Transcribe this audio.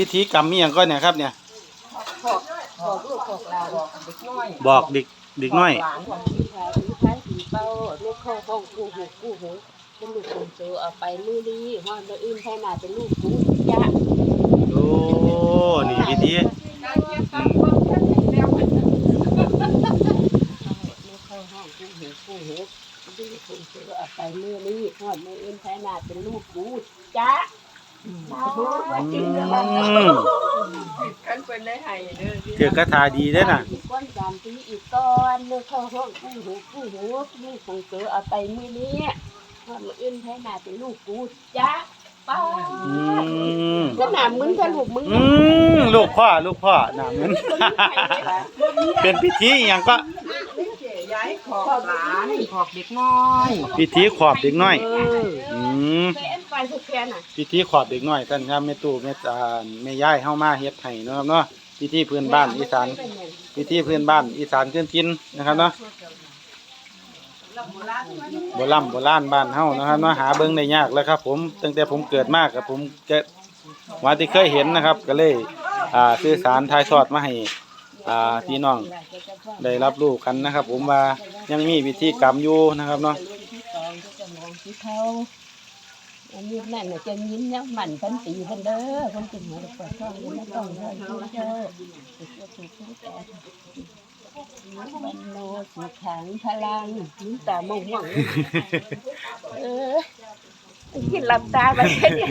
พิธีกรรมมีอย่างก็เนี่ยครับเนี่ย บอกบอกลูกบอกหลานบอกเด็กน้อยบอกเด็กเด็กน้อย หลานของพี่ชายพี่ชายผีเป้าลูกเข้าห้องกู้หูกู้หูเป็นลูกคนโตเอาไปมือดีห้องมาอื่นแค่นาเป็นลูกกูยะโอ้ นี่พิธีลูกเข้าห้องกู้หูกู้หูเป็นลูกคนโตเอาไปมือดีห้องมาอื่นแค่นาเป็นลูกกูจ้ะ อืมกันเป็นได้ให้เด้อเถือกคาถาดีเด้อน่ะอีกก้อนจานตีอีกก้อนลูกเข้าห้องกู้หูกู้หูลูกคนโตเอาไปมือนี้ห้องมาอื่นแค่นาเป็นลูกกูจ้ะป้าอืมก็หนามึงก็ลูกมึงอืมลูกพ่อลูกพ่อน่ะเหมือนเป็นพิธีอหย่างก็ย้ายของหลานของเด็กน้อยพิธีขอบเด็กน้อยเอออืม เป็นไป ทุกแกน่ะพิธีขอบเด็กน้อยท่านครับแม่ตู่แม่ตาแม่ย่ายเฮามาเฮ็ดให้เนาะครับเนาะพิธีพื้นบ้านอีสานพิธีพื้นบ้านอีสานพื้นถิ่นนะครับเนาะโบราณโบราณบ้านเฮานะครับเนาะหาเบิ่งได้ยากแล้วครับ ผมตั้งแต่ผมเกิดมากับผมเกิดว่าที่เคยเห็นนะครับ ก็เลยอ่าสื่อสารถ่ายทอดมาให้อ่าพี่น้องได้รับรู้กันนะครับ ผมว่ายังมีพิธีกรรมอยู่นะครับเนาะที่ส อันนี้นั่นน่ะจะยิ้มยักมันพันตีพันเด้อคนกินหัวปวดท้องยังไม่ต้องเลยทุกเจ้าสุขสุขทุกแต่บันโนสุขังพลังยิ้มตามองหวังเออที่หลับตาไปแค่ไหน